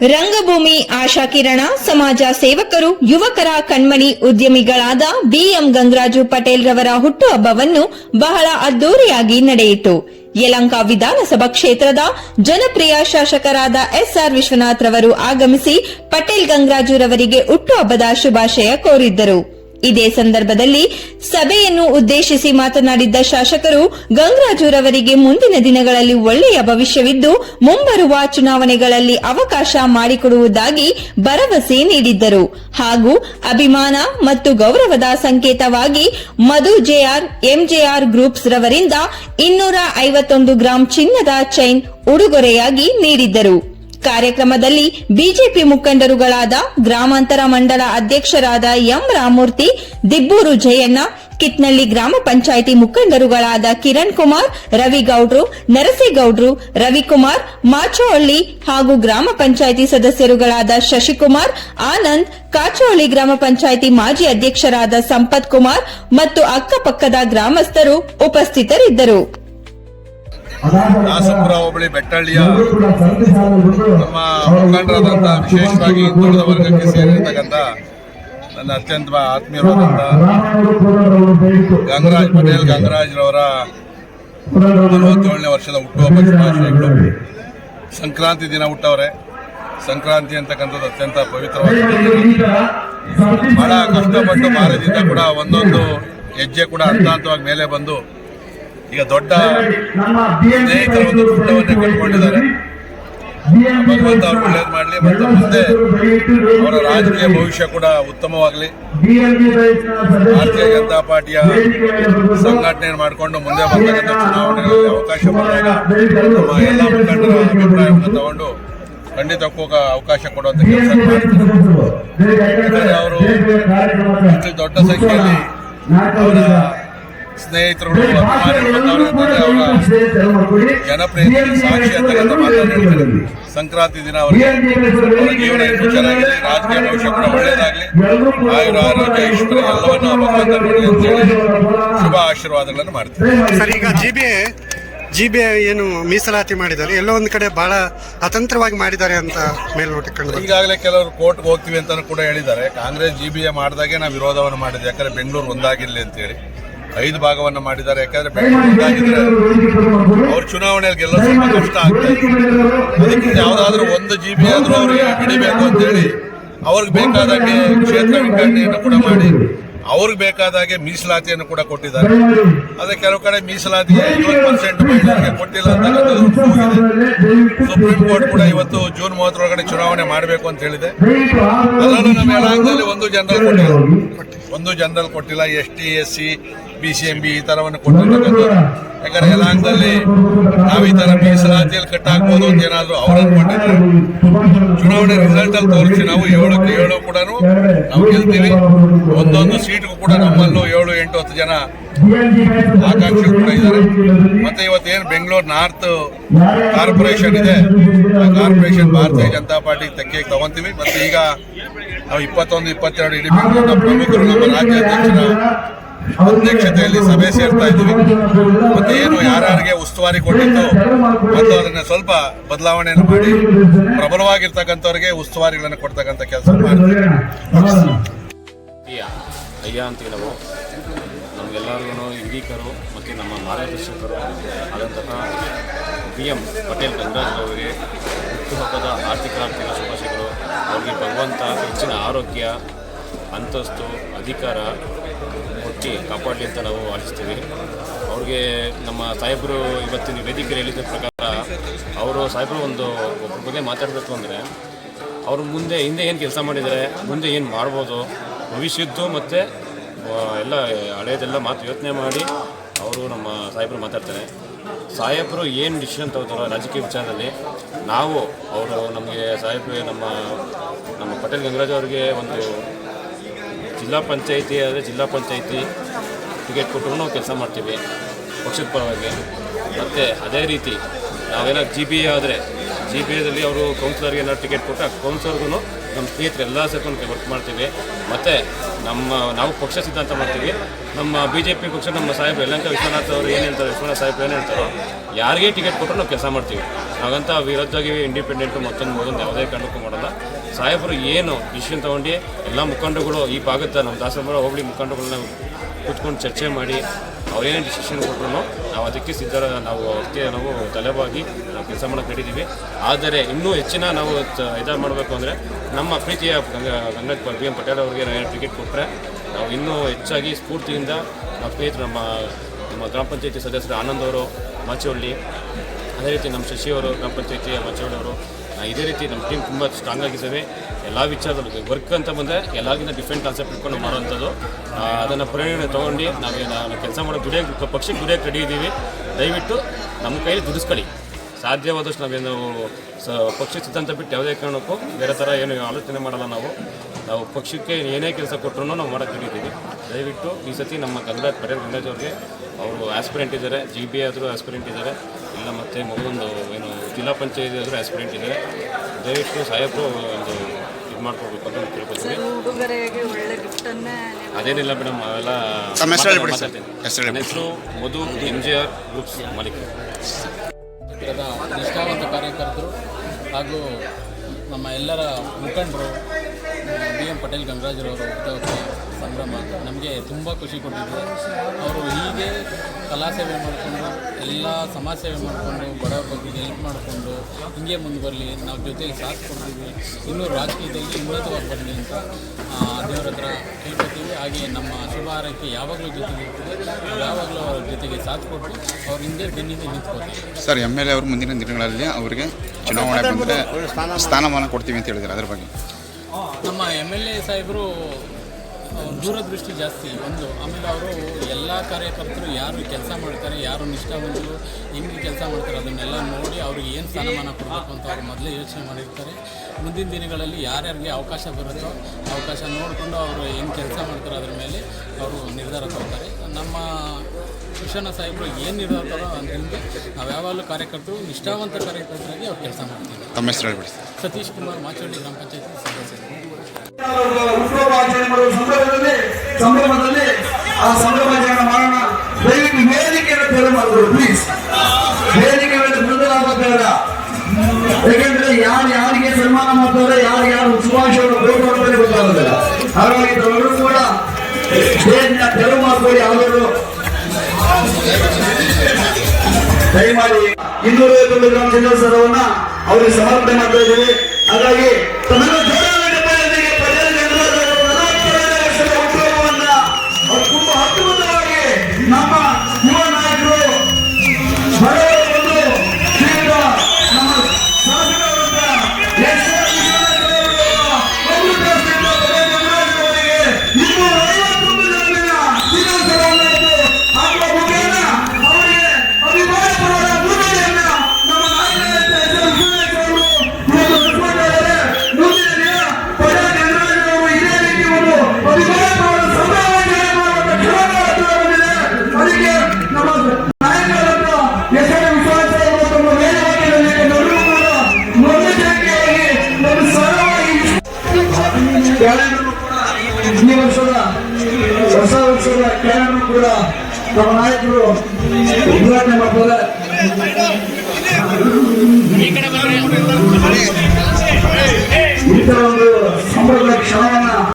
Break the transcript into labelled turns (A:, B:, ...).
A: ರಂಗಭೂಮಿ ಆಶಾಕಿರಣ ಸಮಾಜ ಸೇವಕರು, ಯುವಕರ ಕಣ್ಮಣಿ ಉದ್ಯಮಿಗಳಾದ ಬಿಎಂ ಗಂಗರಾಜು ಪಟೇಲ್ ರವರ ಹುಟ್ಟುಹಬ್ಬವನ್ನು ಬಹಳ ಅದ್ದೂರಿಯಾಗಿ ನಡೆಯಿತು. ಯಲಂಕ ವಿಧಾನಸಭಾ ಕ್ಷೇತ್ರದ ಜನಪ್ರಿಯ ಶಾಸಕರಾದ ಎಸ್ಆರ್ ವಿಶ್ವನಾಥ್ ರವರು ಆಗಮಿಸಿ ಪಟೇಲ್ ಗಂಗರಾಜು ರವರಿಗೆ ಹುಟ್ಟುಹಬ್ಬದ ಶುಭಾಶಯ ಕೋರಿದ್ದರು. ಇದೇ ಸಂದರ್ಭದಲ್ಲಿ ಸಭೆಯನ್ನು ಉದ್ದೇಶಿಸಿ ಮಾತನಾಡಿದ್ದ ಶಾಸಕರು ಗಂಗರಾಜುರವರಿಗೆ ಮುಂದಿನ ದಿನಗಳಲ್ಲಿ ಒಳ್ಳೆಯ ಭವಿಷ್ಯವಿದ್ದು, ಮುಂಬರುವ ಚುನಾವಣೆಗಳಲ್ಲಿ ಅವಕಾಶ ಮಾಡಿಕೊಡುವುದಾಗಿ ಭರವಸೆ ನೀಡಿದ್ದರು. ಹಾಗೂ ಅಭಿಮಾನ ಮತ್ತು ಗೌರವದ ಸಂಕೇತವಾಗಿ ಮಧು ಜೆಆರ್, ಎಂಜೆಆರ್ ಗ್ರೂಪ್ಸ್ ರವರಿಂದ ಇನ್ನೂರ ಐವತ್ತೊಂದು ಗ್ರಾಂ ಚಿನ್ನದ ಚೈನ್ ಉಡುಗೊರೆಯಾಗಿ ನೀಡಿದ್ದರು. ಕಾರ್ಯಕ್ರಮದಲ್ಲಿ ಬಿಜೆಪಿ ಮುಖಂಡರುಗಳಾದ ಗ್ರಾಮಾಂತರ ಮಂಡಲ ಅಧ್ಯಕ್ಷರಾದ ಎಂ ರಾಮೂರ್ತಿ, ದಿಬ್ಬೂರು ಜಯಣ್ಣ, ಕಿತ್ನಳ್ಳಿ ಗ್ರಾಮ ಪಂಚಾಯಿತಿ ಮುಖಂಡರುಗಳಾದ ಕಿರಣ್ ಕುಮಾರ್, ರವಿಗೌಡ್ರು, ನರಸೇಗೌಡ್ರು, ರವಿಕುಮಾರ್ ಮಾಚೋಹಳ್ಳಿ ಹಾಗೂ ಗ್ರಾಮ ಪಂಚಾಯಿತಿ ಸದಸ್ಯರುಗಳಾದ ಶಶಿಕುಮಾರ್, ಆನಂದ್ ಕಾಚೋಹಳ್ಳಿ ಗ್ರಾಮ ಪಂಚಾಯಿತಿ ಮಾಜಿ ಅಧ್ಯಕ್ಷರಾದ ಸಂಪತ್ ಕುಮಾರ್ ಮತ್ತು ಅಕ್ಕಪಕ್ಕದ ಗ್ರಾಮಸ್ಥರು ಉಪಸ್ಥಿತರಿದ್ದರು.
B: ದಾಸಪುರ ಹೋಬಳಿ ಬೆಟ್ಟಳ್ಳಿಯ ನಮ್ಮ ಮುಖಂಡರಾದಂಥ ವಿಶೇಷವಾಗಿ ಹಿಂದುಳಿದ ವರ್ಗಕ್ಕೆ ಸೇರಿರ್ತಕ್ಕಂಥ ನನ್ನ ಅತ್ಯಂತ ಆತ್ಮೀಯರಾದಂಥ ಗಂಗರಾಜ್ ಪಟೇಲ್ ಗಂಗರಾಜ್ ರವರ ನಲವತ್ತೇಳನೇ ವರ್ಷದ ಹುಟ್ಟುಹಬ್ಬ ಶುಭಾಶಯಗಳು. ಸಂಕ್ರಾಂತಿ ದಿನ ಹುಟ್ಟವ್ರೆ. ಸಂಕ್ರಾಂತಿ ಅಂತಕ್ಕಂಥದ್ದು ಅತ್ಯಂತ ಪವಿತ್ರವಾದ. ಬಹಳ ಕಷ್ಟಪಟ್ಟು ಮಾರದಿಂದ ಕೂಡ ಒಂದೊಂದು ಹೆಜ್ಜೆ ಕೂಡ ಹಂತ ಹಂತವಾಗಿ ಮೇಲೆ ಬಂದು ಈಗ ದೊಡ್ಡ ಸ್ನೇಹಿತರ ಒಂದು ಕುಟುಂಬವನ್ನೇ ಕಟ್ಕೊಂಡಿದ್ದಾರೆ ಭಗವಂತ ಅವ್ರು ಒಳ್ಳೇದು ಮಾಡಲಿ ಮತ್ತು ಮುಂದೆ ಅವರ ರಾಜಕೀಯ ಭವಿಷ್ಯ ಕೂಡ ಉತ್ತಮವಾಗಲಿ. ಭಾರತೀಯ ಜನತಾ ಪಾರ್ಟಿಯ ಸಂಘಟನೆ ಮಾಡಿಕೊಂಡು ಮುಂದೆ ಬರ್ತಕ್ಕಂಥ ಚುನಾವಣೆಗಳಲ್ಲಿ ಅವಕಾಶ ಬಂದಾಗ ನಮ್ಮ ಎಲ್ಲ ಮುಖಂಡರ ಅಭಿಪ್ರಾಯವನ್ನು ತಗೊಂಡು ಖಂಡಿತ ಹೋಗ ಅವಕಾಶ ಕೊಡುವಂತ ಕೆಲಸ ಮಾಡ್ತಾರೆ ಅವರು ಅತಿ ದೊಡ್ಡ ಸಂಖ್ಯೆಯಲ್ಲಿ ಅವರ ಸ್ನೇಹಿತರುಗಳು ಜನಪ್ರಿಯ ಅವರ ಸಾಕ್ಷಿ ಅಂತ ಮಾತನಾಡಿದ್ದಾರೆ ಸಂಕ್ರಾಂತಿ ದಿನ ಅವರಿಗೆ. ಅವರ ಜೀವನ ಚೆನ್ನಾಗಿರಲಿ ರಾಜಕೀಯ ಭವಿಷ್ಯ ಕೂಡ ಒಳ್ಳೇದಾಗಲಿ. ಆಯುರ ಆರೋಗ್ಯ ಐಶ್ವರ್ಯ ಎಲ್ಲವನ್ನು ಆ ಭಗವಂತ ಕೊಡಲಿ ಅಂತೇಳಿ ಶುಭ ಆಶೀರ್ವಾದಗಳನ್ನು ಮಾಡ್ತಾರೆ
C: ಸರ್ ಈಗ ಜಿ ಬಿ ಜಿ ಬಿ ಏನು ಮೀಸಲಾತಿ ಮಾಡಿದ್ದಾರೆ? ಎಲ್ಲೋ ಒಂದು ಕಡೆ ಬಹಳ ಅತಂತ್ರವಾಗಿ ಮಾಡಿದ್ದಾರೆ ಅಂತ ಮೇಲ್ನೋಟಕ್ಕೆ ಕಂಡು.
B: ಈಗಾಗಲೇ ಕೆಲವರು ಕೋರ್ಟ್ಗೆ ಹೋಗ್ತೀವಿ ಅಂತ ಕೂಡ ಹೇಳಿದ್ದಾರೆ. ಕಾಂಗ್ರೆಸ್ ಜಿ ಬಿ ಎ ಮಾಡಿದಾಗೆ ನಾವು ವಿರೋಧವನ್ನು ಮಾಡಿದ್ವಿ. ಯಾಕಂದ್ರೆ ಬೆಂಗಳೂರು ಅಂತ ಅಂತೇಳಿ ಐದು ಭಾಗವನ್ನು ಮಾಡಿದ್ದಾರೆ. ಯಾಕಂದ್ರೆ ಬೆಂಗಳೂರು ಅವರು ಚುನಾವಣೆಯಲ್ಲಿ ಗೆಲ್ಲೋ ಸ್ವಲ್ಪ ಕಷ್ಟ ಆಗ್ತದೆ ಅದಕ್ಕಿಂತ ಯಾವುದಾದ್ರೂ ಒಂದು ಜಿ ಬಿ ಆದ್ರೂ ಅವ್ರಿಗೆ ಹಿಡಿಬೇಕು ಅಂತೇಳಿ ಅವ್ರಿಗೆ ಬೇಕಾದಾಗೆ ಕ್ಷೇತ್ರ ವಿಂಗಡಣೆಯನ್ನು ಕೂಡ ಮಾಡಿ ಅವ್ರಿಗೆ ಬೇಕಾದಾಗೆ ಮೀಸಲಾತಿಯನ್ನು ಕೂಡ ಕೊಟ್ಟಿದ್ದಾರೆ. ಅದೇ ಕೆಲವು ಕಡೆ ಮೀಸಲಾತಿ ಐವತ್ತು ಪರ್ಸೆಂಟ್ ಮಹಿಳೆಯರಿಗೆ ಕೊಟ್ಟಿಲ್ಲ ಹೋಗಿದೆ ಸುಪ್ರೀಂ ಕೋರ್ಟ್ ಕೂಡ ಇವತ್ತು ಜೂನ್ ಮೂವತ್ತರೊಳಗಡೆ ಚುನಾವಣೆ ಮಾಡಬೇಕು ಅಂತ ಹೇಳಿದೆ. ಅದರಲ್ಲೂ ನಮ್ಮ ಒಂದು ಜನರಲ್ ಕೊಟ್ಟಿಲ್ಲ. ಒಂದು ಜನರಲ್ ಕೊಟ್ಟಿಲ್ಲ. S T S C B C M B ಈ ತರವನ್ನು ಕೊಟ್ಟಿರ್ತಕ್ಕಂಥದ್ದು ಯಾಕಂದ್ರೆ ಯಲಹಂಕದಲ್ಲಿ ನಾವು ಈ ತರ ಮೀಸಲಾತಿಯಲ್ಲಿ ಕಟ್ಟಾಕ್ಬೋದು ಅಂತ ಏನಾದ್ರು ಅವರನ್ನು ಕೊಟ್ಟಿದ್ರು ಚುನಾವಣೆ ರಿಸಲ್ಟ್ ಅಲ್ಲಿ ತೋರಿಸಿ ನಾವು ಏಳಕ್ಕೆ ಏಳು ಕೂಡ ನಾವು ಗೆಲ್ತೀವಿ. ಒಂದೊಂದು ಸೀಟ್ಗೂ ಕೂಡ ನಮ್ಮಲ್ಲೂ ಏಳು ಎಂಟು ಹತ್ತು ಜನ ಆಕಾಂಕ್ಷಿಗಳು ಕೂಡ ಇದ್ದಾರೆ. ಮತ್ತೆ ಇವತ್ತೇನು ಬೆಂಗಳೂರು ನಾರ್ತ್ ಕಾರ್ಪೊರೇಷನ್ ಇದೆ. ಆ ಕಾರ್ಪೊರೇಷನ್ ಭಾರತೀಯ ಜನತಾ ಪಾರ್ಟಿ ತೆಕ್ಕೆಗೆ ತಗೊಂತೀವಿ. ಮತ್ತೆ ಈಗ ನಾವು ಇಪ್ಪತ್ತೊಂದು, ಇಪ್ಪತ್ತೆರಡು ಇಡೀ ಬೆಂಗಳೂರಿನ ಪ್ರಮುಖರು ನಮ್ಮ ರಾಜ್ಯಾಧ್ಯಕ್ಷರ ಅಧ್ಯಕ್ಷತೆಯಲ್ಲಿ ಸಭೆ ಸೇರ್ತಾ ಇದ್ದೀವಿ. ಮತ್ತೆ ಏನು ಯಾರ್ಯಾರಿಗೆ ಉಸ್ತುವಾರಿ ಕೊಟ್ಟಿತ್ತು ಮತ್ತು ಅದನ್ನ ಸ್ವಲ್ಪ ಬದಲಾವಣೆಯನ್ನು ಮಾಡಿ ಪ್ರಬಲವಾಗಿರ್ತಕ್ಕಂಥವ್ರಿಗೆ ಉಸ್ತುವಾರಿಗಳನ್ನು ಕೊಡ್ತಕ್ಕಂಥ ಕೆಲಸ ಮಾಡ್ತೀವಿ
D: ಅಯ್ಯ ಅಯ್ಯ ಅಂತೀವಿ ನಾವು ನಮಗೆಲ್ಲರಿಗೂ ಹಿರೀಕರು ಮತ್ತು ನಮ್ಮ ಮಾರ್ಗದರ್ಶಕರು ಆದಂತಹ ಬಿ ಎಂ ಪಟೇಲ್ ಗಂಗಾಧರ್ ಅವರಿಗೆ ಹುಟ್ಟುಹಬ್ಬದ ಆರ್ಥಿಕ ಆರ್ಥಿಕ ಶುಭಾಶಯಗಳು. ಅವರಿಗೆ ಭಗವಂತ ಹೆಚ್ಚಿನ ಆರೋಗ್ಯ ಅಂತಸ್ತು ಅಧಿಕಾರ ಕೊಟ್ಟು ಕಾಪಾಡಲಿ ಅಂತ ನಾವು ಆಶಿಸ್ತೀವಿ. ಅವ್ರಿಗೆ ನಮ್ಮ ಸಾಹೇಬರು ಇವತ್ತಿನ ವೇದಿಕೆಯಲ್ಲಿ ಹೇಳಿದ ಪ್ರಕಾರ ಅವರು ಸಾಹೇಬರು ಒಂದು ಒಬ್ಬರ ಬಗ್ಗೆ ಮಾತಾಡಬೇಕು ಅಂದರೆ ಅವರು ಮುಂದೆ ಹಿಂದೆ ಏನು ಕೆಲಸ ಮಾಡಿದ್ದಾರೆ ಮುಂದೆ ಏನು ಮಾಡ್ಬೋದು, ಭವಿಷ್ಯದ್ದು ಮತ್ತು ಎಲ್ಲ ಹಳೆಯದೆಲ್ಲ ಮಾತು ಯೋಚನೆ ಮಾಡಿ ಅವರು ನಮ್ಮ ಸಾಹೇಬರು ಮಾತಾಡ್ತಾರೆ. ಸಾಹೇಬರು ಏನು ಡಿಸಿಷನ್ ತಗೋತಾರೋ ರಾಜಕೀಯ ವಿಚಾರದಲ್ಲಿ ನಾವು ಅವರು ನಮಗೆ ಸಾಹೇಬರು ನಮ್ಮ ನಮ್ಮ ಪಟೇಲ್ ಗಂಗರಾಜ್ ಅವರಿಗೆ ಒಂದು ಜಿಲ್ಲಾ ಪಂಚಾಯಿತಿ ಆದರೆ ಜಿಲ್ಲಾ ಪಂಚಾಯಿತಿ ಟಿಕೆಟ್ ಕೊಟ್ಟರು ನಾವು ಕೆಲಸ ಮಾಡ್ತೀವಿ ಪಕ್ಷದ ಪರವಾಗಿ. ಮತ್ತು ಅದೇ ರೀತಿ ನಾವೇನಾದ್ರು ಜಿ ಬಿ ಆದರೆ ಜಿ ಬಿ ಎದಲ್ಲಿ ಅವರು ಕೌನ್ಸಿಲರ್ಗೆ ಏನಾದ್ರು ಟಿಕೆಟ್ ಕೊಟ್ಟು ಆ ಕೌನ್ಸಿಲರ್ಗೂ ನಮ್ಮ ಸ್ನೇಹಿತರು ಎಲ್ಲ ಸೇರ್ಕೊಂಡು ವರ್ಕ್ ಮಾಡ್ತೀವಿ. ಮತ್ತು ನಮ್ಮ, ನಾವು ಪಕ್ಷ ಸಿದ್ಧಾಂತ ಮಾಡ್ತೀವಿ. ನಮ್ಮ ಬಿ ಜೆ ಪಿ ಪಕ್ಷ, ನಮ್ಮ ಸಾಹೇಬ್ ಎಲ್ಲಂಕ ವಿಶ್ವನಾಥ್ ಅವರು ಏನು ಹೇಳ್ತಾರೆ, ವಿಶ್ವನಾಥ್ ಸಾಹೇಬ್ ಏನು ಹೇಳ್ತಾರೋ, ಯಾರಿಗೆ ಟಿಕೆಟ್ ಕೊಟ್ಟರು ನಾವು ಕೆಲಸ ಮಾಡ್ತೀವಿ. ಹಾಗಂತ ವಿರೋಧವಾಗಿ ಇಂಡಿಪೆಂಡೆಂಟು ಮತ್ತೊಂದು ಮಗಂದು ಯಾವುದೇ ಕಾರಣಕ್ಕೂ ಮಾಡಲ್ಲ. ಸಾಹೇಬರು ಏನು ಡಿಸಿಷನ್ ತೊಗೊಂಡು, ಎಲ್ಲ ಮುಖಂಡಗಳು ಈ ಭಾಗದ ನಮ್ಮ ದಾಸಮರ ಹೋಬಳಿ ಮುಖಂಡರುಗಳನ್ನ ಕೂತ್ಕೊಂಡು ಚರ್ಚೆ ಮಾಡಿ ಅವ್ರೇನೇ ಡಿಸಿಷನ್ ಕೊಟ್ಟರು ನಾವು ಅದಕ್ಕೆ ಸಿದ್ಧರ ನಾವು ಅದಕ್ಕೆ ನಾವು ತಲೆಬಾಗಿ ನಾವು ಕೆಲಸ ಮಾಡೋಕೆ ನಡೀತೀವಿ ಆದರೆ ಇನ್ನೂ ಹೆಚ್ಚಿನ ನಾವು ಇದು ಮಾಡಬೇಕು ಅಂದರೆ ನಮ್ಮ ಪ್ರೀತಿಯ ಗಂಗಾ ಗಂಗಾ ಬಿ ಎಂ ಪಟೇಲ್ ಅವರಿಗೆ ನಾವು ಟಿಕೆಟ್ ಕೊಟ್ಟರೆ ನಾವು ಇನ್ನೂ ಹೆಚ್ಚಾಗಿ ಸ್ಫೂರ್ತಿಯಿಂದ ನಮ್ಮ ಸ್ನೇಹಿತರು, ನಮ್ಮ ನಮ್ಮ ಗ್ರಾಮ ಪಂಚಾಯತಿ ಸದಸ್ಯರು ಆನಂದ್ ಅವರು ಅದೇ ರೀತಿ ನಮ್ಮ ಶಶಿಯವರು ಗ್ರಾಮ ಪಂಚಾಯತಿ ಅವರು ಇದೇ ರೀತಿ ನಮ್ಮ ಟೀಮ್ ತುಂಬ ಸ್ಟ್ರಾಂಗ್ ಆಗಿದ್ದೇವೆ. ಎಲ್ಲ ವಿಚಾರದಲ್ಲೂ ವರ್ಕ್ ಅಂತ ಬಂದರೆ ಎಲ್ಲರಿಗಿಂತ ಡಿಫ್ರೆಂಟ್ ಕಾನ್ಸೆಪ್ಟ್ ಇಟ್ಕೊಂಡು ಮಾಡುವಂಥದ್ದು. ಅದನ್ನು ಪ್ರೇರಣೆ ತೊಗೊಂಡು ನಾವು ನಾವು ಕೆಲಸ ಮಾಡೋ ದುಡಿಯೋಕ್ಕೆ ಪಕ್ಷಕ್ಕೆ ದುಡಿಯೋಕ್ಕೆ ರೆಡಿ ಇದ್ದೀವಿ. ದಯವಿಟ್ಟು ನಮ್ಮ ಕೈಲಿ ದುಡಿಸ್ಕೊಳ್ಳಿ. ಸಾಧ್ಯವಾದಷ್ಟು ನಾವೇನು ಸ, ಪಕ್ಷ ಸಿದ್ಧಾಂತ ಬಿಟ್ಟು ಯಾವುದೇ ಕಾರಣಕ್ಕೂ ಬೇರೆ ಥರ ಏನು ಆಲೋಚನೆ ಮಾಡಲ್ಲ ನಾವು. ನಾವು ಪಕ್ಷಕ್ಕೆ ಏನೇ ಕೆಲಸ ಕೊಟ್ಟರು ನಾವು ಮಾಡೋಕ್ಕೆ ಹಿಡಿತೀವಿ ದಯವಿಟ್ಟು ಈ ಸತಿ ನಮ್ಮ ಗಂಗರಾಜ್ ಪಟೇಲ್ ಗಂಗರಾಜ್ ಅವರಿಗೆ, ಅವರು ಆಸ್ಪಿರೆಂಟ್ ಇದ್ದಾರೆ ಜಿ ಬಿ ಆದರೂ ಆಸ್ಪಿರೆಂಟ್ ಇದ್ದಾರೆ. ಇಲ್ಲ ಮತ್ತು ಮಗದೊಂದು ಏನು ಜಿಲ್ಲಾ ಪಂಚಾಯತಿ ಅಂದರೆ ಆಸ್ಪಿರೆಂಟ್ ಇದೆ ದಯವಿಟ್ಟು ಸಾಹೇಬರು ಒಂದು ಇದು ಮಾಡ್ಕೊಡ್ಬೇಕು ಅಂತ ನಾನು ಕೇಳ್ಕೊತೀನಿ
E: ಒಳ್ಳೆ ಗಿಫ್ಟನ್ನೇ
D: ಅದೇನಿಲ್ಲ ಮೇಡಮ್ ಅವೆಲ್ಲ
C: ಹೆಸರು.
D: ಮಾತಾಡ್ತೀನಿ. ನನ್ನ Madhu M G R groups ಮಾಲೀಕರು
F: ಕ್ಷೇತ್ರದ ನಿಷ್ಠಾವಂತ ಕಾರ್ಯಕರ್ತರು ಹಾಗೂ ನಮ್ಮ ಎಲ್ಲರ ಮುಖಂಡರು ಬಿ ಎಂ ಪಟೇಲ್ ಗಂಗರಾಜರವರು ನಮಗೆ ತುಂಬ ಖುಷಿ ಕೊಟ್ಟಿದೆ ಅವರು ಹೀಗೆ ಕಲಾ ಸೇವೆ ಮಾಡಿಕೊಂಡು ಎಲ್ಲ ಸಮಾಜ ಸೇವೆ ಮಾಡಿಕೊಂಡು ಬಡವರ ಬಗ್ಗೆ ಹೆಲ್ಪ್ ಮಾಡಿಕೊಂಡು ಹಿಂಗೆ ಬರಲಿ ನಾವು ಜೊತೆಗೆ ಸಾಥ್ ಕೊಡ್ತೀವಿ ಇನ್ನೂ ರಾಜಕೀಯದಲ್ಲಿ ಉನ್ನತವಾಗಿ ಬರಲಿ ಅಂತ ದೇವರ ಹತ್ರ ಕೇಳ್ಕೊತೀವಿ. ಹಾಗೆ ನಮ್ಮ ಶುಭ ಆರೈಕೆ ಯಾವಾಗಲೂ ಜೊತೆಗೆ ಇರ್ತದೆ. ಯಾವಾಗಲೂ ಅವ್ರ ಜೊತೆಗೆ ಸಾಥ್ ಕೊಟ್ಟು ಅವ್ರ ಹಿಂದೆ ಬೆನ್ನಿಂದ ನಿಂತ್ಕೋತೀವಿ.
G: ಸರ್ ಎಂ ಎಲ್ ಎ ಅವರು ಮುಂದಿನ ದಿನಗಳಲ್ಲಿ ಅವರಿಗೆ ಚುನಾವಣೆ ಬಂದರೆ ಸ್ಥಾನಮಾನ ಕೊಡ್ತೀವಿ ಅಂತ ಹೇಳಿದ್ರೆ ಅದ್ರ ಬಗ್ಗೆ.
F: ನಮ್ಮ ಎಂ ಎಲ್ ಎ ಸಾಹೇಬರು ದೂರದೃಷ್ಟಿ ಜಾಸ್ತಿ ಒಂದು. ಆಮೇಲೆ ಅವರು ಎಲ್ಲ ಕಾರ್ಯಕರ್ತರು ಯಾರು ಕೆಲಸ ಮಾಡ್ತಾರೆ ಯಾರು ನಿಷ್ಠಾವಂತರು ಹೆಂಗೆ ಕೆಲಸ ಮಾಡ್ತಾರೆ ಅದನ್ನೆಲ್ಲ ನೋಡಿ ಅವ್ರಿಗೆ ಏನು ಸ್ಥಾನಮಾನ ಕೊಡಬೇಕು ಅಂತ ಅವ್ರು ಮೊದಲೇ ಯೋಚನೆ ಮಾಡಿರ್ತಾರೆ. ಮುಂದಿನ ದಿನಗಳಲ್ಲಿ ಯಾರ್ಯಾರಿಗೆ ಅವಕಾಶ ಬರುತ್ತೋ ಅವಕಾಶ ನೋಡಿಕೊಂಡು ಅವರು ಏನು ಕೆಲಸ ಮಾಡ್ತಾರೆ ಅದ್ರ ಮೇಲೆ ಅವರು ನಿರ್ಧಾರ ತಗೋತಾರೆ. ನಮ್ಮ ಶಿಕ್ಷಣ ಸಾಹೇಬರು ಏನು ನಿರ್ಧಾರ ತಗೋ ಅದರಿಂದ ನಾವು ಯಾವಾಗಲೂ ಕಾರ್ಯಕರ್ತರು ನಿಷ್ಠಾವಂತ ಕಾರ್ಯಕರ್ತರಾಗಿ ಅವ್ರು ಕೆಲಸ ಮಾಡ್ತೀವಿ. ಸತೀಶ್ ಕುಮಾರ್ ಮಾಚೋಳಿ ಗ್ರಾಮ ಪಂಚಾಯತಿ ಸದಸ್ಯರು.
H: ಹುಟ್ಟುಹಬ್ಬ ಆಚರಣೆ ಮಾಡುವ ಸಂದರ್ಭದಲ್ಲಿ, ಸಂಭ್ರಮದಲ್ಲಿ ಆ ಸಂಭ್ರಮಾಚರಣೆ ಮಾಡೋಣ. ದಯವಿಟ್ಟು ವೇದಿಕೆಯನ್ನು ತೆರೆ ಮಾಡಿದ್ರು ಪ್ಲೀಸ್ ವೇದಿಕೆ ಯಾಕಂದ್ರೆ ಯಾರು ಯಾರಿಗೆ ಸನ್ಮಾನ ಮಾಡ್ತಾರೆ, ಯಾರು ಯಾರು ಶುಭಾಶಯವನ್ನು ಬೇಕು ಅಂತಾನೆ ಗೊತ್ತಾಗೋದಿಲ್ಲ. ಹಾಗಾಗಿ ತಾವೆಲ್ಲರೂ ಕೂಡ ಸ್ಟೇಜ್ನ ತೆರವು ಮಾಡ್ಕೊಳ್ಳಿ ಯಾವ್ದಾದ್ರು ದಯಮಾಡಿ ಇನ್ನೂರ ಗ್ರಾಮ ಅವರಿಗೆ ಸಮರ್ಪಣೆ ಮಾಡ್ತಾ ಇದ್ದೀವಿ. ಹಾಗಾಗಿ ತಮ್ಮೆಲ್ಲ ಕ್ಯಾಲೆಂಡರ್ ಕೂಡ ಈ ವರ್ಷದ ಹೊಸ ವರ್ಷದ ಕ್ಯಾಲೆಂಡರ್ ಕೂಡ ನಮ್ಮ ನಾಯಕರು ಉದ್ಘಾಟನೆ ಮಾಡ್ತಾರೆ. ಇಂಥ ಒಂದು ಸಂಭ್ರಮದ ಕ್ಷಣವನ್ನ